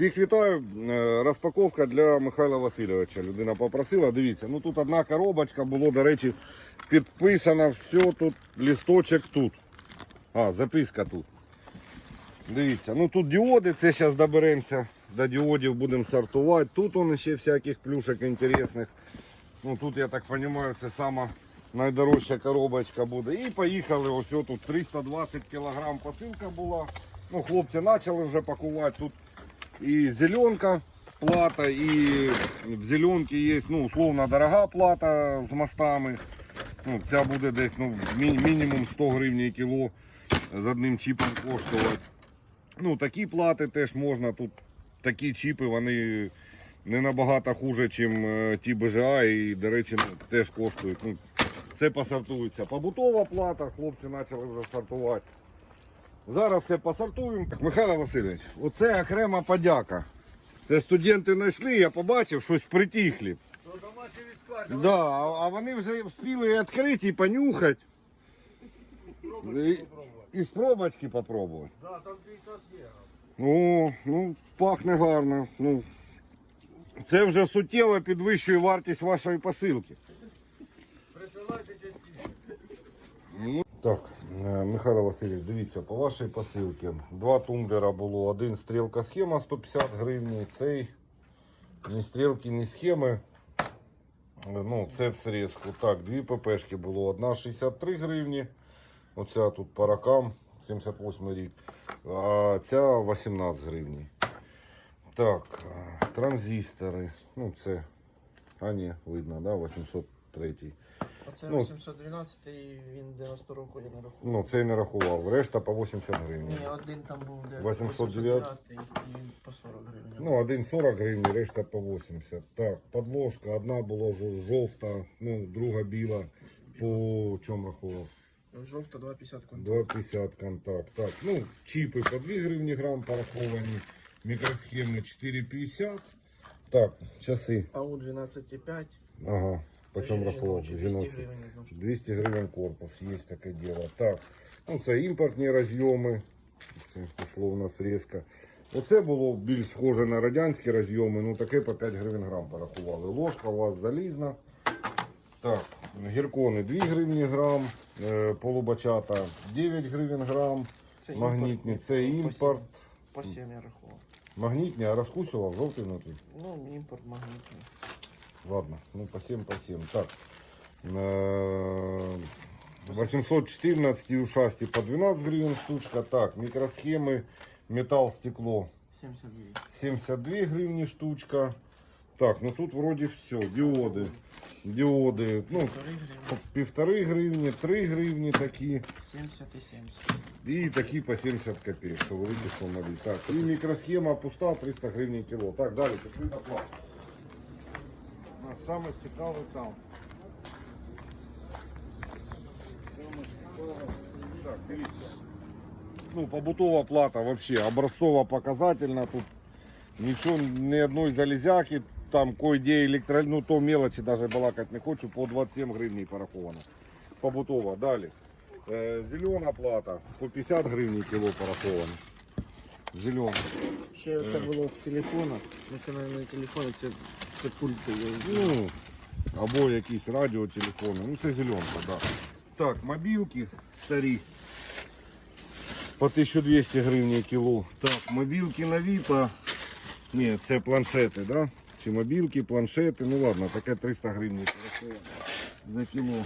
Всіх вітаю. Е, Розпаковка для Михайла Васильовича. Людина попросила. Дивіться, ну тут одна коробочка було, до речі, підписано все тут, лісточок тут. А, записка тут. Дивіться, ну тут діоди, це зараз доберемося. До діодів будемо сортувати. Тут он ще всяких плюшок інтересних. Ну тут, я так розумію, це сама найдорожча коробочка буде. І поїхали. Ось тут 320 кг посилка була. Ну, хлопці почали вже пакувати. Тут і зеленка плата, і в зеленці є ну, условно дорога плата з мостами. Ну, ця буде десь ну, мі- мінімум 100 гривень кіло з одним чіпом коштувати. Ну, такі плати теж можна. Тут такі чіпи, вони не набагато хуже, ніж ті БЖА і, до речі, ну, теж коштують. Ну, це посортується. Побутова плата, хлопці почали вже сортувати. Зараз все посортуємо. Так, Михайло Васильович, оце окрема подяка. Це студенти знайшли, я побачив, щось притихлі. Да, а вони вже встигли відкрити і понюхати. І, і з пробочки попробувати. Да, там 50 євро. О, ну, пахне гарно. Ну, це вже суттєво підвищує вартість вашої посилки. Присилайте частіше. Ну, Так, е, Михайло Васильович, дивіться, по вашій посилці. Два тумблера було, один стрілка схема 150 гривень, цей ні стрілки, ні схеми. Е, Ну, це в срізку. Так, дві ППшки було. Одна 63 гривні. Оця тут паракам 78 рік. А ця 18 гривень. Так, е, транзистори. Ну, це. А ні, видно, да, 803. Оце Ну. 812 він 90 року я не рахував. Ну, цей не рахував. Решта по 80 гривень. Ні, один там був де 809. 809 і по 40 гривень. Ну, один 40 гривень, решта по 80. Так, подложка. Одна була жовта, ну, друга біла. По чому рахував? Жовта 2,50 контакт. 2,50 контакт. Так, ну, чіпи по 2 гривні грам пораховані. Мікросхеми 4,50. Так, часи. АУ 12,5. Ага. По Це чому жіночі, рахував? 200 гривень 200 гривень корпус, є таке діло. Так, ну це імпортні розйоми, це условно срізка. Оце було більш схоже на радянські розйоми, ну таке по 5 гривень грам порахували. Ложка у вас залізна. Так, гіркони 2 гривні грам, е, полубачата 9 гривень грам, Це магнітні, імпорт. це імпорт. По 7 я рахував. Магнітні, а розкусував жовтий внутрі. Ну, імпорт магнітний. Ладно, ну по 7 по 7. Так. Э, 814 ушасти по 12 гривен штучка. Так, микросхемы, металл, стекло 72. 72 гривни штучка. Так, ну тут вроде все. Диоды. Диоды. Ну, 3 гривні. півтори гривні, 3 гривні такі. 70 і 70. І такі по 70 копеек, що великі, що малі. Так, і мікросхема пуста, 300 гривень кіло. Так, далі, пішли на план. Саме цікаве там. Так, дивіться. Ну, побутова плата вообще образцово показательна. Тут нічого, ні одної залізяки, там кое-де електро... ну то мелочі даже балакати не хочу, по 27 гривень пораховано. Побутова. Далі. Е, зелена плата, по 50 гривень кіло пораховано. Зелена. Ще це було в телефонах. Це телефони, це, це пульти. Ну, або якісь радіотелефони. Ну це зеленка, да. Так, мобілки старі. По 1200 гривень кіло. Так, мобілки нові по... Ні, це планшети, да? Чи мобілки, планшети, ну ладно, таке 300 гривень за кіло.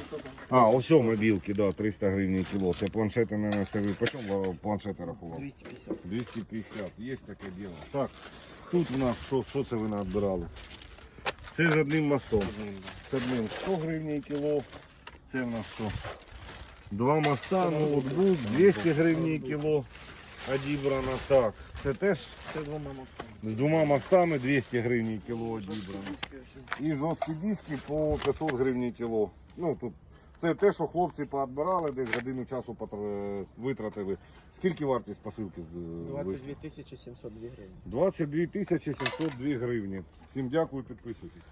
А, ось мобілки, да, 300 гривень кіло. Це планшети, наверное, це ви по чому планшети рахував? 250. 250, є таке діло. Так, тут у нас що, що це ви надбирали? Це з одним мостом. З одним 100 гривень кіло. Це в нас що? Два моста, ноутбук, 200 гривень кіло. Одібрано. Так, це теж з двома мостами 200 гривень кіло одібрано. І жорсткі диски по 500 гривень кіло. Ну тут це те, що хлопці поотбирали, десь годину часу потр- витратили. Скільки вартість посилки з- вийшла? 22 тисячі 702 гривні. 22 тисячі 702 гривні. Всім дякую, підписуйтесь.